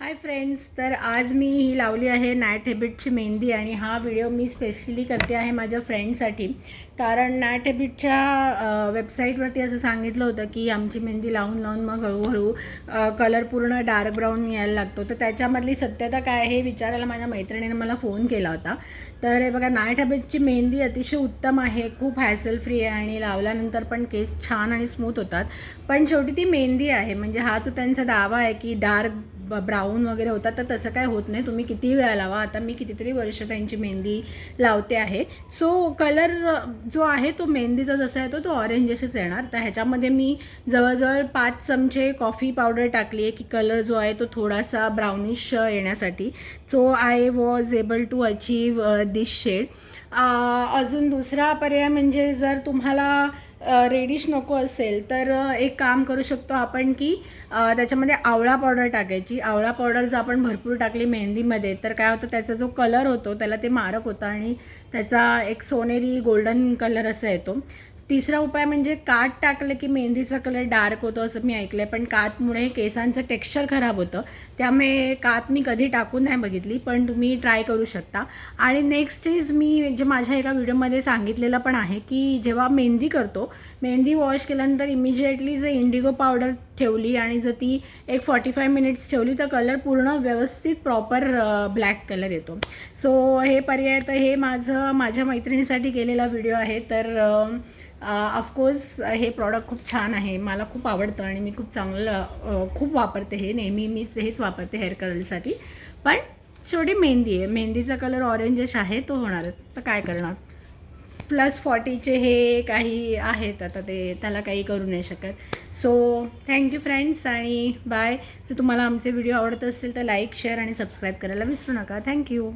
Hi friends तर आज मी ही लावली आहे नॅट हॅबिटची मेहंदी आणि हा व्हिडिओ मी स्पेशली करते आहे माझ्या फ्रेंडसाठी कारण नॅट हॅबिटच्या वेबसाईटवरती असं सांगितलं होतं की आमची मेहंदी लावून लावून मग हळूहळू कलर पूर्ण डार्क ब्राऊन यायला लागतो. तर त्याच्यामधली सत्यता काय हे विचारायला माझ्या मैत्रिणीने मला फोन केला होता. तर हे बघा नाईट हॅबिटची मेहंदी अतिशय उत्तम आहे. खूप हॅसल फ्री आहे आणि लावल्यानंतर पण केस छान आणि स्मूथ होतात. पण शेवटी ती मेहंदी आहे. म्हणजे हा जो त्यांचा दावा आहे की डार्क ब्राऊन वगैरे होतात तर तसं काय होत नाही. तुम्ही किती वेळा लावा. आता मी कितीतरी वर्ष त्यांची मेहंदी लावते आहे. सो कलर जो आहे तो मेहंदीचा जसा आहे तो तो ऑरेंजशच येणार. तर ह्याच्यामध्ये मी जवळजवळ पाच चमचे कॉफी पावडर टाकली आहे की कलर जो आहे तो थोडासा ब्राउनिश येण्यासाठी. So I was able to achieve this shade अजून दुसरा पर्याय म्हणजे जर तुम्हाला रेडिश नको असेल तर एक काम करू शकतो आपण की त्याच्यामध्ये आवळा पावडर टाकायची. आवळा पावडर जर आपण भरपूर टाकली मेहंदीमध्ये तर काय होतं त्याचा जो कलर होतो त्याला ते मारक होतं आणि त्याचा एक सोनेरी गोल्डन कलर असा येतो. तिसरा उपाय म्हणजे काठ टाकलं की मेहंदीचा कलर डार्क होतो असं मी ऐकलं आहे पण कातमुळे केसांचं टेक्स्चर खराब होतं. त्यामुळे कात मी कधी टाकून नाही बघितली पण तुम्ही ट्राय करू शकता. आणि नेक्स्ट इज मी जे माझ्या एका व्हिडिओमध्ये सांगितलेलं पण आहे की जेव्हा मेहंदी करतो मेहंदी वॉश केल्यानंतर इमिजिएटली जे इंडिगो पावडर ठेवली आणि जर ती एक फॉर्टी फाय मिनिट्स ठेवली तर कलर पूर्ण व्यवस्थित प्रॉपर ब्लॅक कलर येतो. सो हे पर्याय तर हे माझं माझ्या मैत्रिणीसाठी केलेला व्हिडिओ आहे. तर ऑफकोर्स हे प्रॉडक्ट खूप छान आहे. मला खूप आवडतं आणि मी खूप चांगलं खूप वापरते हे. नेहमी मीच हेच वापरते हेअर कलरसाठी पण शेवटी मेहंदी आहे. मेहंदीचा कलर ऑरेंजच आहे तो होणारच. तर काय करणार? प्लस फॉर्टीचे हे काही आहेत आता ते त्याला काही करू नाही शकत. सो थँक्यू फ्रेंड्स आणि बाय जर तुम्हाला आमचे व्हिडिओ आवडत असेल तर लाईक शेअर आणि सबस्क्राईब करायला विसरू नका. थँक्यू